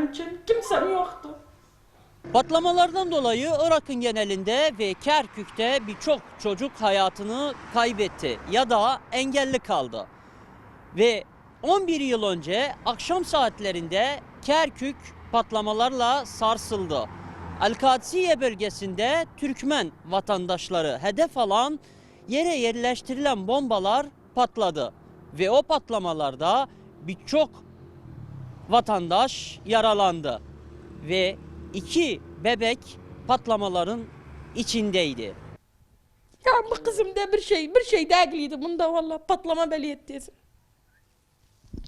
benim için. Kimsem yoktu. Patlamalardan dolayı Irak'ın genelinde ve Kerkük'te birçok çocuk hayatını kaybetti ya da engelli kaldı. Ve 11 yıl önce akşam saatlerinde Kerkük patlamalarla sarsıldı. El-Kadsiye bölgesinde Türkmen vatandaşları hedef alan yere yerleştirilen bombalar patladı. Ve o patlamalarda birçok vatandaş yaralandı. Ve iki bebek patlamaların içindeydi. Ya bu kızımda bir şey, bir şey değildi bunda valla patlama belirttiydi.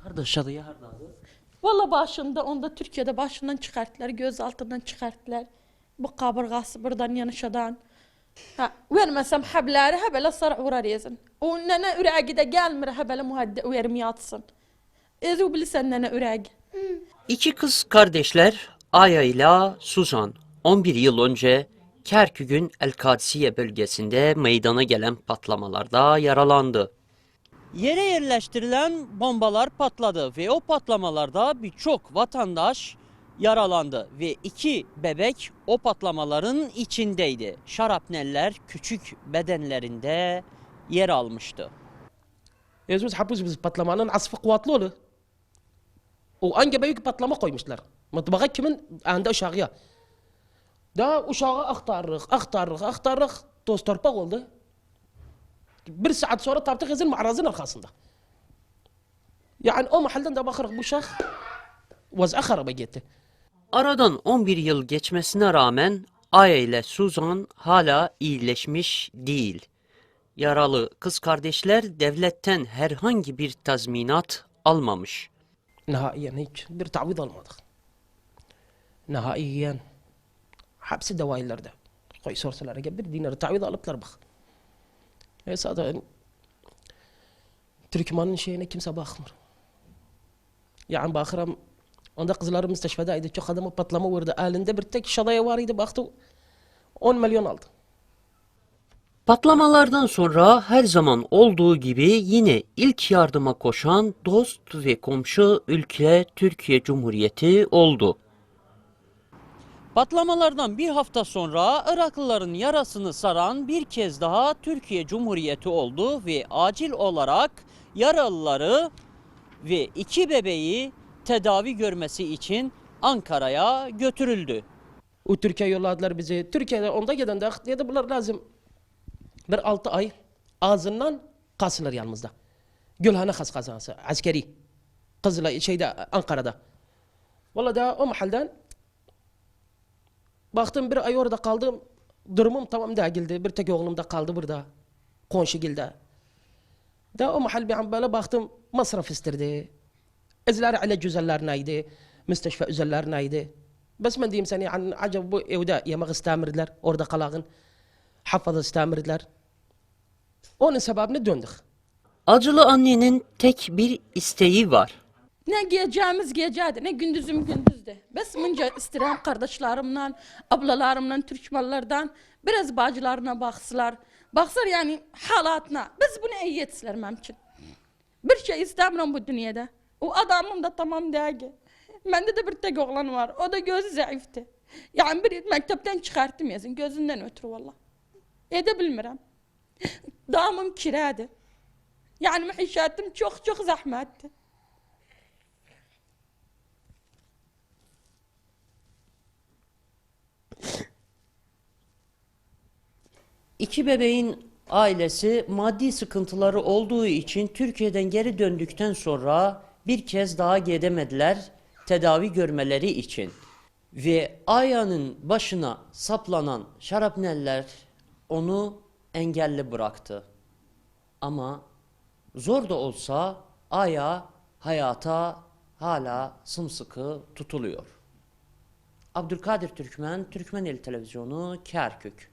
Kardeş adı yardadı. Valla başında onda Türkiye'de başından çıkarttılar, göz altından çıkarttılar. Bu kaburgası buradan yanışadan. Ha, vermesem habları habele sar uğrar yazın. O nene üregi de gelmir habele muhadde uyerim yatsın. Ezu bilsen nene üregi. İki kız kardeşler Aya ile Suzan 11 yıl önce Kerkük'ün El-Kadsiye bölgesinde meydana gelen patlamalarda yaralandı. Yere yerleştirilen bombalar patladı ve o patlamalarda birçok vatandaş yaralandı ve iki bebek o patlamaların içindeydi. Şarapneller küçük bedenlerinde yer almıştı. Hapus biz patlamanın asfı kuvvetli olur. O ange büyük patlama koymuşlar. Mutbağa kimin? Anda uşağıya. Da uşağı aktarırıq, aktarırıq, aktarırıq. Toz torpak oldu. Bir saat sonra taptık yazın mağarazın arkasında. Yani o mahalden de bakırıq bu uşaq vaz'a haraba gitti. Aradan 11 yıl geçmesine rağmen Aya ile Suzan hala iyileşmiş değil. Yaralı kız kardeşler devletten herhangi bir tazminat almamış. نهائيا هيك دير تعويض المطخ. نهائيا حبس الدوائر الأرض. قوي سورس الأرض قبل دينار تعويض ألب تربخ هي ساعة يعني تركمان شيء كم سباخمر يعني باخرم onda qizlarim mustashfada edi cho'qadimi patlama خدمه بطلمه ورد tek برتك bor edi baxtu 10 مليون oldi Patlamalardan sonra her zaman olduğu gibi yine ilk yardıma koşan dost ve komşu ülke Türkiye Cumhuriyeti oldu. Patlamalardan bir hafta sonra Iraklıların yarasını saran bir kez daha Türkiye Cumhuriyeti oldu ve acil olarak yaralıları ve iki bebeği tedavi görmesi için Ankara'ya götürüldü. O Türkiye yolladılar bizi. Türkiye'de onda giden de dedi bunlar lazım. Bir altı ay ağzından kasılır yanımızda. Gülhane has kazansı askeri. Kızla şeyde Ankara'da. Vallahi da o mahalden baktım bir ay orada kaldım. Durumum tamam değildi. Bir tek oğlum da kaldı burada. Komşu gilde. Da o mahal bir böyle baktım masraf istirdi. İzler ile güzellerineydi. Müsteşfe üzerlerineydi. Bes ben diyeyim seni yani acaba bu evde yemek istemirdiler. Orada kalağın. Hafada istemirdiler. Onun sebebini döndük. Acılı annenin tek bir isteği var. Ne giyeceğimiz giyecekti, ne gündüzüm gündüzdü. Bes mınca istirham kardeşlerimden, ablalarımdan, Türkmenlerden biraz bacılarına baksılar. Baksır yani halatına. Biz bunu iyi etsinler memçin. Bir şey istemiyorum bu dünyada. O adamım da tamam değil. Bende de bir tek oğlan var. O da gözü zayıftı. Yani bir mektepten çıkarttım yazın. Gözünden ötürü valla. Edebilmirem. Damım kiradı. Yani mahişatım çok çok zahmetti. İki bebeğin ailesi maddi sıkıntıları olduğu için Türkiye'den geri döndükten sonra bir kez daha gidemediler tedavi görmeleri için. Ve Aya'nın başına saplanan şarapneller onu engelli bıraktı. Ama zor da olsa Aya hayata hala sımsıkı tutuluyor. Abdülkadir Türkmen, Türkmeneli Televizyonu, Kerkük.